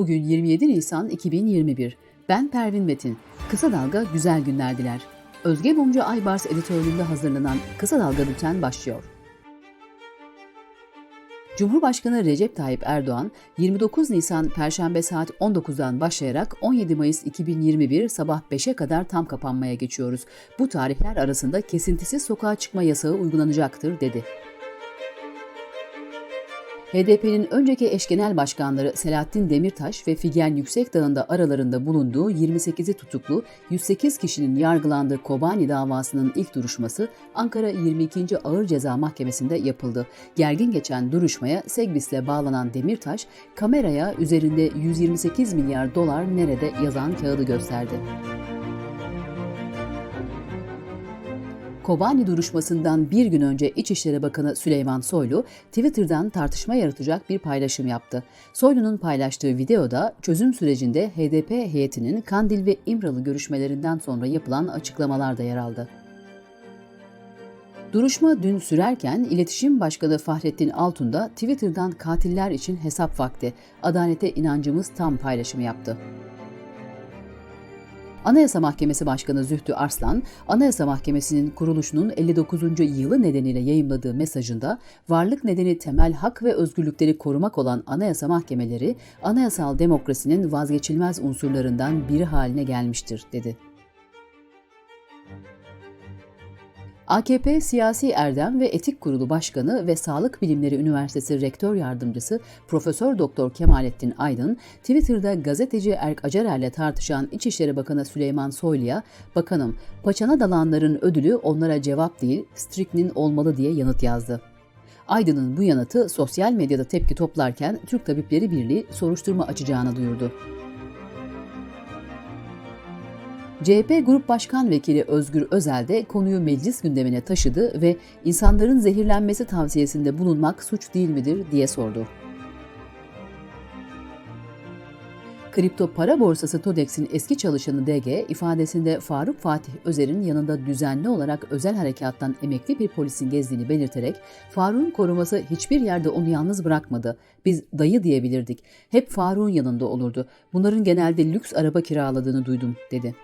Bugün 27 Nisan 2021. Ben Pervin Metin. Kısa Dalga güzel günler diler. Özge Mumcu Aybars editörlüğünde hazırlanan Kısa Dalga Bülten başlıyor. Cumhurbaşkanı Recep Tayyip Erdoğan 29 Nisan Perşembe saat 19'dan başlayarak 17 Mayıs 2021 sabah 5'e kadar tam kapanmaya geçiyoruz. Bu tarihler arasında kesintisiz sokağa çıkma yasağı uygulanacaktır dedi. HDP'nin önceki eş genel başkanları Selahattin Demirtaş ve Figen Yüksekdağ'ın aralarında bulunduğu 28'i tutuklu 108 kişinin yargılandığı Kobani davasının ilk duruşması Ankara 22. Ağır Ceza Mahkemesi'nde yapıldı. Gergin geçen duruşmaya Segbis'le bağlanan Demirtaş, kameraya üzerinde 128 milyar dolar nerede yazan kağıdı gösterdi. Kobani duruşmasından bir gün önce İçişleri Bakanı Süleyman Soylu, Twitter'dan tartışma yaratacak bir paylaşım yaptı. Soylu'nun paylaştığı videoda çözüm sürecinde HDP heyetinin Kandil ve İmralı görüşmelerinden sonra yapılan açıklamalar da yer aldı. Duruşma dün sürerken İletişim Başkanı Fahrettin Altun da Twitter'dan katiller için hesap vakti, adalete inancımız tam paylaşımı yaptı. Anayasa Mahkemesi Başkanı Zühtü Arslan, Anayasa Mahkemesi'nin kuruluşunun 59. yılı nedeniyle yayımladığı mesajında varlık nedeni temel hak ve özgürlükleri korumak olan anayasa mahkemeleri anayasal demokrasinin vazgeçilmez unsurlarından biri haline gelmiştir dedi. AKP Siyasi Erdem ve Etik Kurulu Başkanı ve Sağlık Bilimleri Üniversitesi Rektör Yardımcısı Profesör Doktor Kemalettin Aydın, Twitter'da gazeteci Erk Acarer'le tartışan İçişleri Bakanı Süleyman Soylu'ya, "Bakanım, paçana dalanların ödülü onlara cevap değil, striknin olmalı." diye yanıt yazdı. Aydın'ın bu yanıtı sosyal medyada tepki toplarken Türk Tabipleri Birliği soruşturma açacağını duyurdu. CHP Grup Başkan Vekili Özgür Özel de konuyu meclis gündemine taşıdı ve insanların zehirlenmesi tavsiyesinde bulunmak suç değil midir diye sordu. Kripto para borsası Todex'in eski çalışanı DG ifadesinde Faruk Fatih Özer'in yanında düzenli olarak özel harekattan emekli bir polisin gezdiğini belirterek Faruk'un koruması hiçbir yerde onu yalnız bırakmadı. Biz dayı diyebilirdik. Hep Faruk'un yanında olurdu. Bunların genelde lüks araba kiraladığını duydum dedi.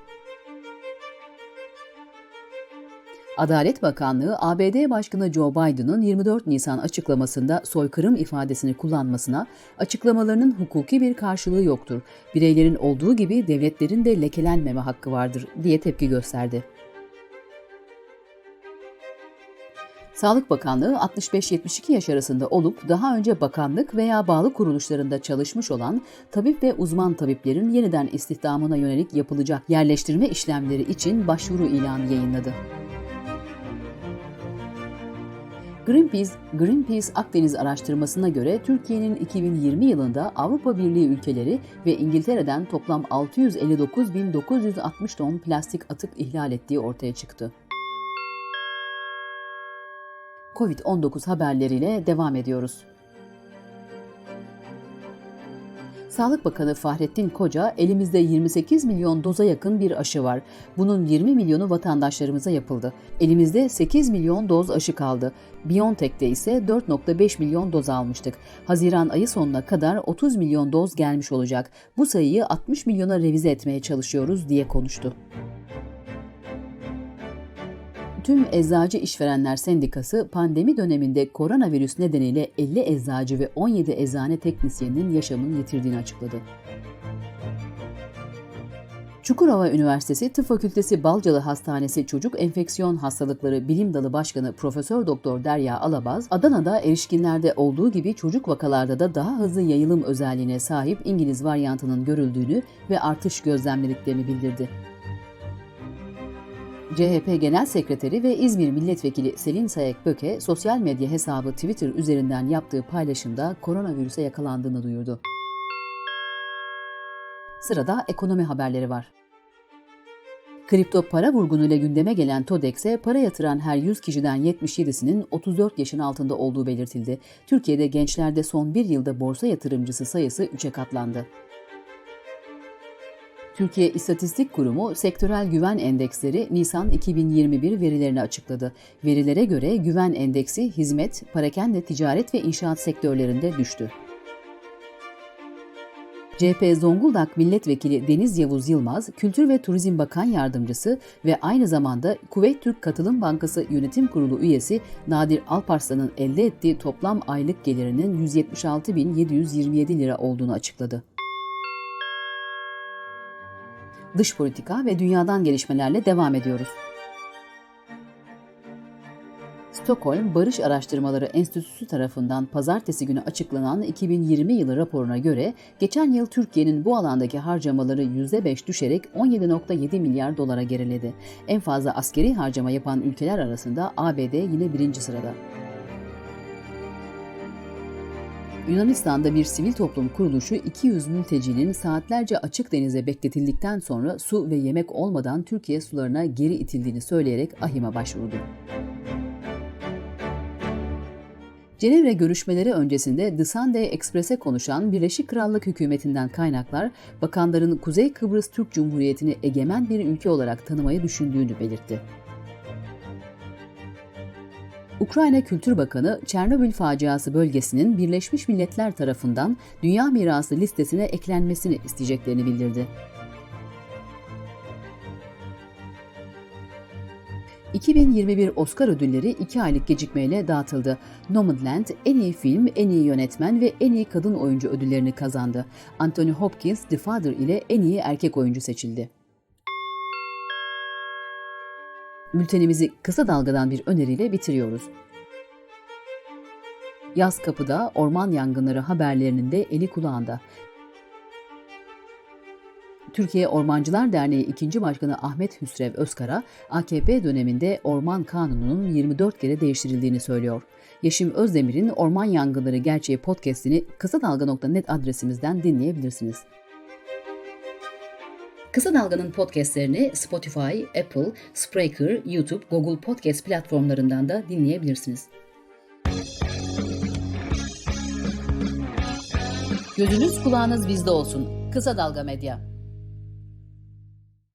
Adalet Bakanlığı, ABD Başkanı Joe Biden'ın 24 Nisan açıklamasında soykırım ifadesini kullanmasına, açıklamalarının hukuki bir karşılığı yoktur, bireylerin olduğu gibi devletlerin de lekelenmeme hakkı vardır diye tepki gösterdi. Sağlık Bakanlığı 65-72 yaş arasında olup daha önce bakanlık veya bağlı kuruluşlarında çalışmış olan tabip ve uzman tabiplerin yeniden istihdamına yönelik yapılacak yerleştirme işlemleri için başvuru ilanı yayınladı. Greenpeace, Greenpeace Akdeniz araştırmasına göre Türkiye'nin 2020 yılında Avrupa Birliği ülkeleri ve İngiltere'den toplam 659.960 ton plastik atık ihlal ettiği ortaya çıktı. Covid-19 haberleriyle devam ediyoruz. Sağlık Bakanı Fahrettin Koca, elimizde 28 milyon doza yakın bir aşı var. Bunun 20 milyonu vatandaşlarımıza yapıldı. Elimizde 8 milyon doz aşı kaldı. BioNTech'te ise 4.5 milyon doz almıştık. Haziran ayı sonuna kadar 30 milyon doz gelmiş olacak. Bu sayıyı 60 milyona revize etmeye çalışıyoruz diye konuştu. Tüm Eczacı İşverenler Sendikası pandemi döneminde koronavirüs nedeniyle 50 eczacı ve 17 eczane teknisyeninin yaşamını yitirdiğini açıkladı. Çukurova Üniversitesi Tıp Fakültesi Balcalı Hastanesi Çocuk Enfeksiyon Hastalıkları Bilim Dalı Başkanı Profesör Doktor Derya Alabaz, Adana'da erişkinlerde olduğu gibi çocuk vakalarda da daha hızlı yayılım özelliğine sahip İngiliz varyantının görüldüğünü ve artış gözlemlediklerini bildirdi. CHP Genel Sekreteri ve İzmir Milletvekili Selin Sayek Böke sosyal medya hesabı Twitter üzerinden yaptığı paylaşımda koronavirüse yakalandığını duyurdu. Sırada ekonomi haberleri var. Kripto para vurgunuyla gündeme gelen TODEX'e para yatıran her 100 kişiden 77'sinin 34 yaşın altında olduğu belirtildi. Türkiye'de gençlerde son bir yılda borsa yatırımcısı sayısı 3'e katlandı. Türkiye İstatistik Kurumu sektörel güven endeksleri Nisan 2021 verilerini açıkladı. Verilere göre güven endeksi hizmet, parakende ticaret ve inşaat sektörlerinde düştü. CHP Zonguldak Milletvekili Deniz Yavuz Yılmaz, Kültür ve Turizm Bakan Yardımcısı ve aynı zamanda Kuveyt Türk Katılım Bankası Yönetim Kurulu üyesi Nadir Alparslan'ın elde ettiği toplam aylık gelirinin 176.727 lira olduğunu açıkladı. Dış politika ve dünyadan gelişmelerle devam ediyoruz. Stockholm Barış Araştırmaları Enstitüsü tarafından pazartesi günü açıklanan 2020 yılı raporuna göre geçen yıl Türkiye'nin bu alandaki harcamaları %5 düşerek 17.7 milyar dolara geriledi. En fazla askeri harcama yapan ülkeler arasında ABD yine birinci sırada. Yunanistan'da bir sivil toplum kuruluşu 200 mültecinin saatlerce açık denize bekletildikten sonra su ve yemek olmadan Türkiye sularına geri itildiğini söyleyerek ahime başvurdu. Cenevre görüşmeleri öncesinde The Sunday Express'e konuşan Birleşik Krallık hükümetinden kaynaklar, bakanların Kuzey Kıbrıs Türk Cumhuriyeti'ni egemen bir ülke olarak tanımayı düşündüğünü belirtti. Ukrayna Kültür Bakanı, Çernobil faciası bölgesinin Birleşmiş Milletler tarafından Dünya Mirası listesine eklenmesini isteyeceklerini bildirdi. 2021 Oscar ödülleri 2 aylık gecikmeyle dağıtıldı. Nomadland en iyi film, en iyi yönetmen ve en iyi kadın oyuncu ödüllerini kazandı. Anthony Hopkins The Father ile en iyi erkek oyuncu seçildi. Bültenimizi kısa dalgadan bir öneriyle bitiriyoruz. Yaz kapıda orman yangınları haberlerinin de eli kulağında. Türkiye Ormancılar Derneği 2. Başkanı Ahmet Hüsrev Özkara, AKP döneminde Orman Kanunu'nun 24 kere değiştirildiğini söylüyor. Yeşim Özdemir'in Orman Yangınları Gerçeği podcast'ini kısa dalga.net adresimizden dinleyebilirsiniz. Kısa Dalga'nın podcastlerini Spotify, Apple, Spreaker, YouTube, Google Podcast platformlarından da dinleyebilirsiniz. Gözünüz kulağınız bizde olsun. Kısa Dalga Medya.